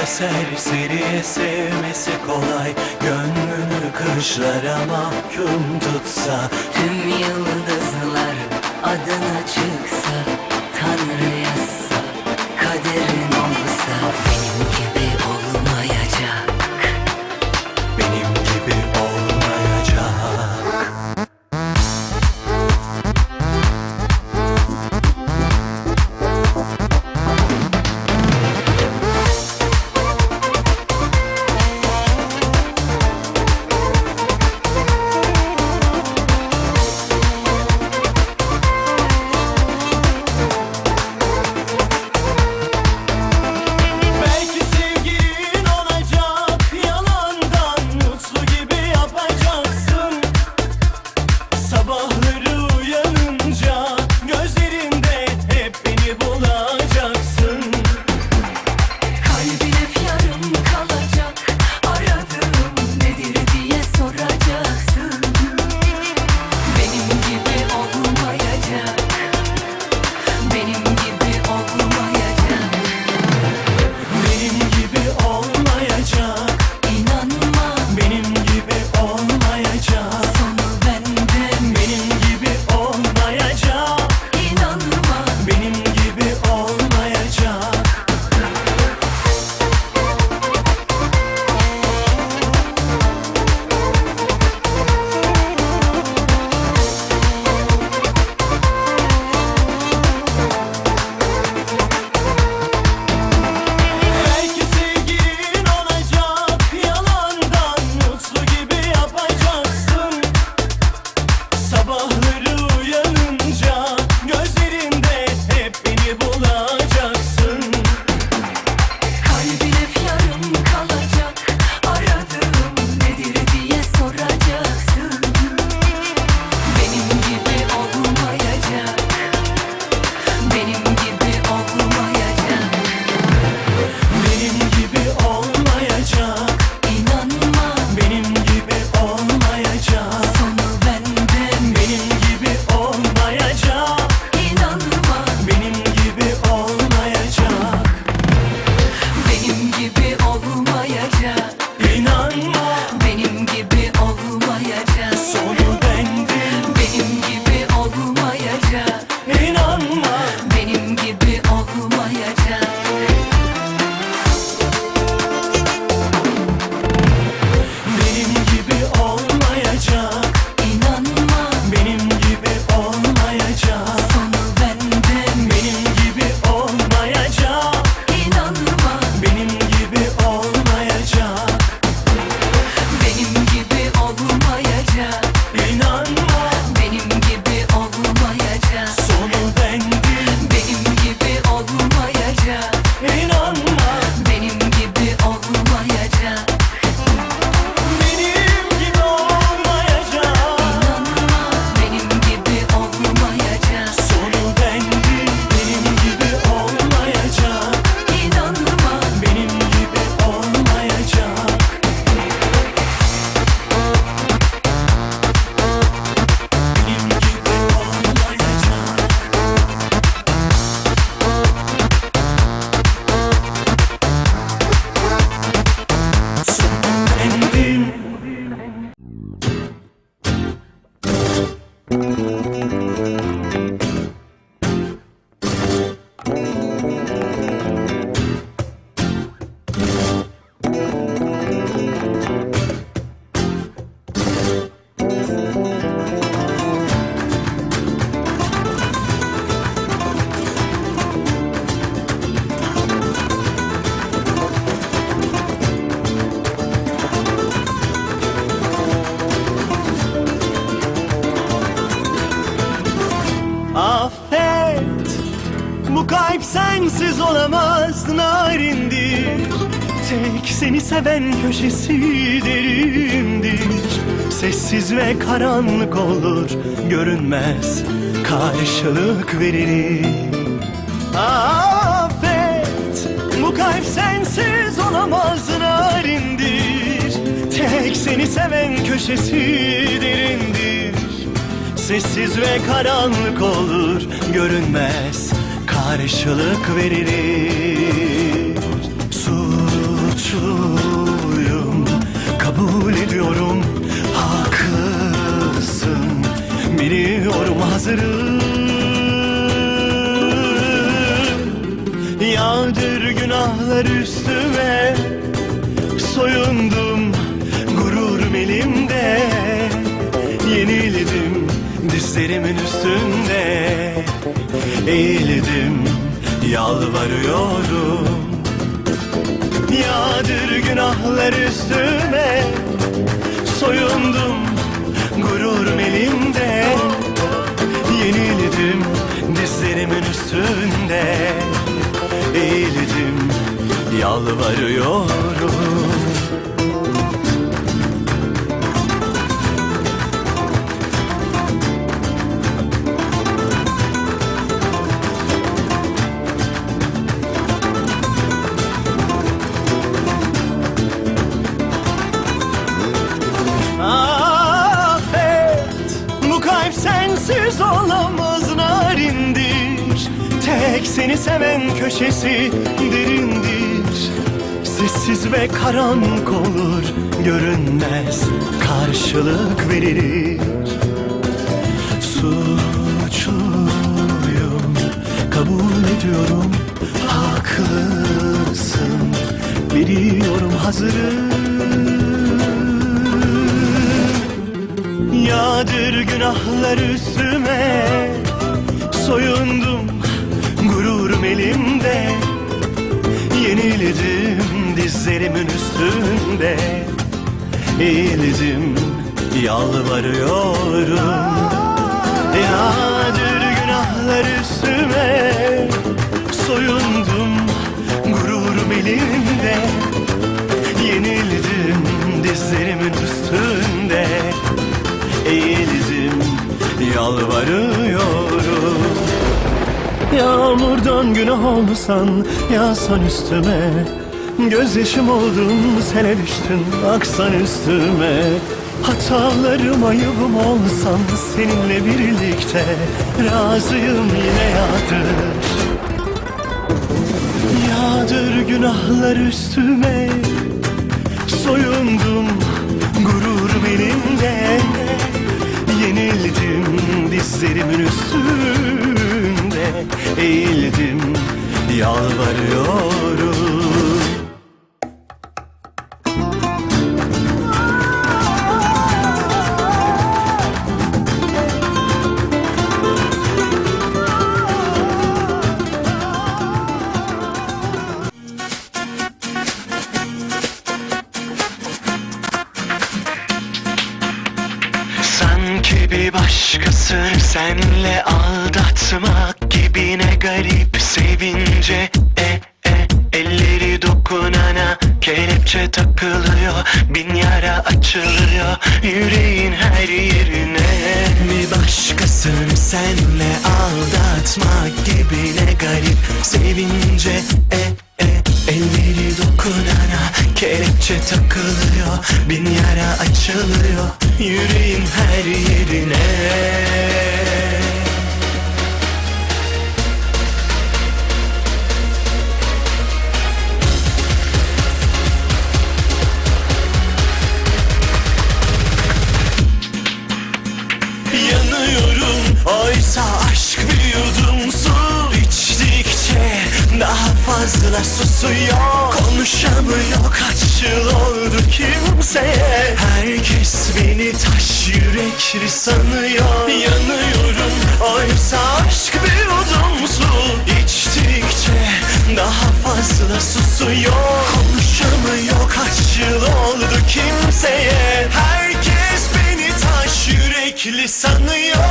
da serseriye sevmesi kolay. Gönlünü kışlara mahkum tutsa Tüm yıldızlar adına çıksa. affet. Bu kalp sensiz olamaz narindir Tek seni seven köşesi derindir. Sessiz ve karanlık olur görünmez Karşılık verilir. Affet. Bu kalp sensiz olamaz narindir. Tek seni seven köşesi derindir. Sessiz ve karanlık olur. Görünmez karşılık verilir. Suçluyum kabul ediyorum Haklısın. Biliyorum hazırım Yağdır günahlar üstüme. Soyundum gururum elimde. Yenildim dizlerimin üstünde Eğildim yalvarıyorum. Yağdır günahlar üstüme Soyundum gururum elimde. Yenildim dizlerimin üstünde Eğildim yalvarıyorum seni seven köşesi derindir. Sessiz ve karanlık olur Görünmez karşılık verir Suçluyum Kabul ediyorum Haklısın. Biliyorum hazırım. Yağdır günahlar üstüme. Soyundum gururum elimde. Yenildim dizlerimin üstünde. Eğildim yalvarıyorum. Yağdır günahlar üstüme. Soyundum gururum elimde. Yenildim dizlerimin üstünde. Eğildim yalvarıyorum Yağmurdan günah olsan yağsan üstüme. Gözyaşım oldun sene düştün aksan üstüme. Hatalarım ayıbım olsan seninle birlikte Razıyım yine yağdır. Yağdır günahlar üstüme. Soyundum gururum elimde Yenildim dizlerimin üstünde Eğildim yalvarıyorum bir başkasını senle aldatmak gibi ne garip sevince. E e elleri dokunana kelepçe takılıyor bin yara açılıyor yüreğin her yerine. Bir başkasını senle aldatmak gibi ne garip sevince. E e elleri dokunana kelepçe takılıyor. Bin yara açılıyor. Yüreğin her yerine Fazla susuyor. Konuşamıyor. Kaç yıl oldu kimseye? Herkes beni taş yürekli sanıyor. Yanıyorum. Oysa aşk bir yudum su. İçtikçe Daha fazla susuyor. Konuşamıyor. Kaç yıl oldu kimseye? Herkes beni taş yürekli sanıyor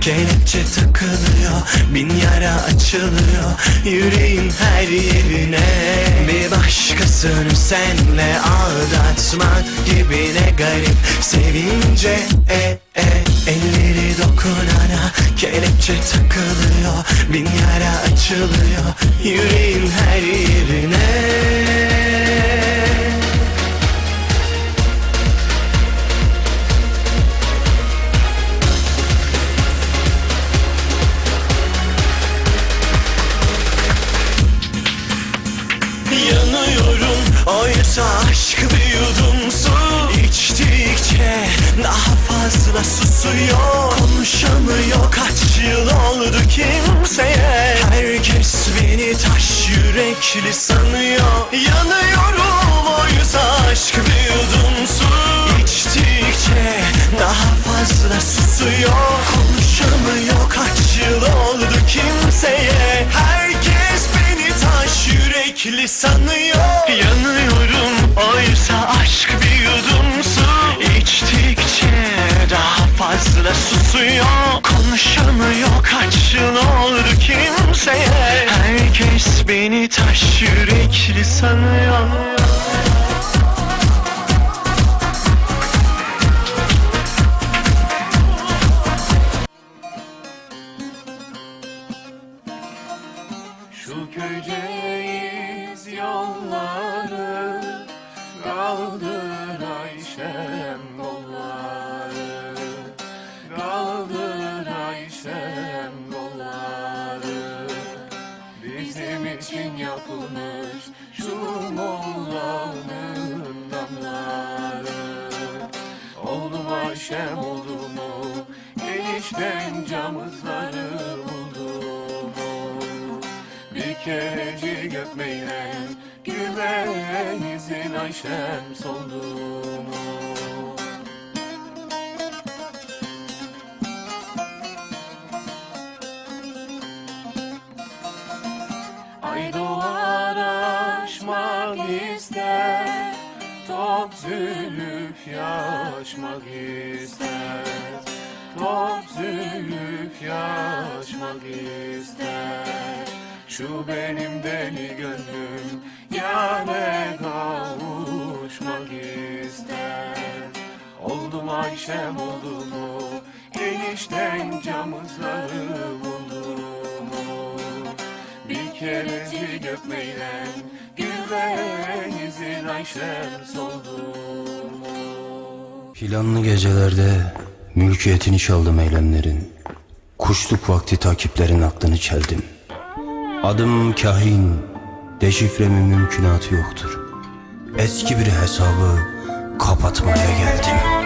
kelepçe takılıyor bin yara açılıyor. Yüreğin her yerine bir başkası başkasını senle aldatmak gibi ne garip. Sevince e e elleri dokunana kelepçe takılıyor. Bin yara açılıyor yüreğin her yerine oldu kimseye. Herkes beni taş yürekli sanıyor. Yanıyorum oysa aşk bir yudum su. İçtikçe daha fazla susuyor. Konuşamıyor kaç yıl oldu kimseye. Herkes beni taş yürekli sanıyor. Yanıyorum oysa aşk bir yudum su. İçtikçe daha fazla susuyor beni taş yürekli sanıyor Şu köyceğiz yolları yapılmış şu mollanın damları. Oldu Ayşem oldu mu Enişten camızları buldu mu? Bir kerecik öpmeyle Güvenizin Ayşem soldu mu Top zülüf yaşmak ister. Top zülüf yaşmak ister. Şu benim deli gönlüm Yâre kavuşmak ister. Oldu mu Ayşem oldu mu Enişten camızları buldu mu bir kerecik öpmeyle Planlı gecelerde mülkiyetini çaldım eylemlerin. Kuşluk vakti takiplerin aklını çeldim. Adım kahin, deşifremin mümkünatı yoktur. Eski bir hesabı kapatmaya geldim.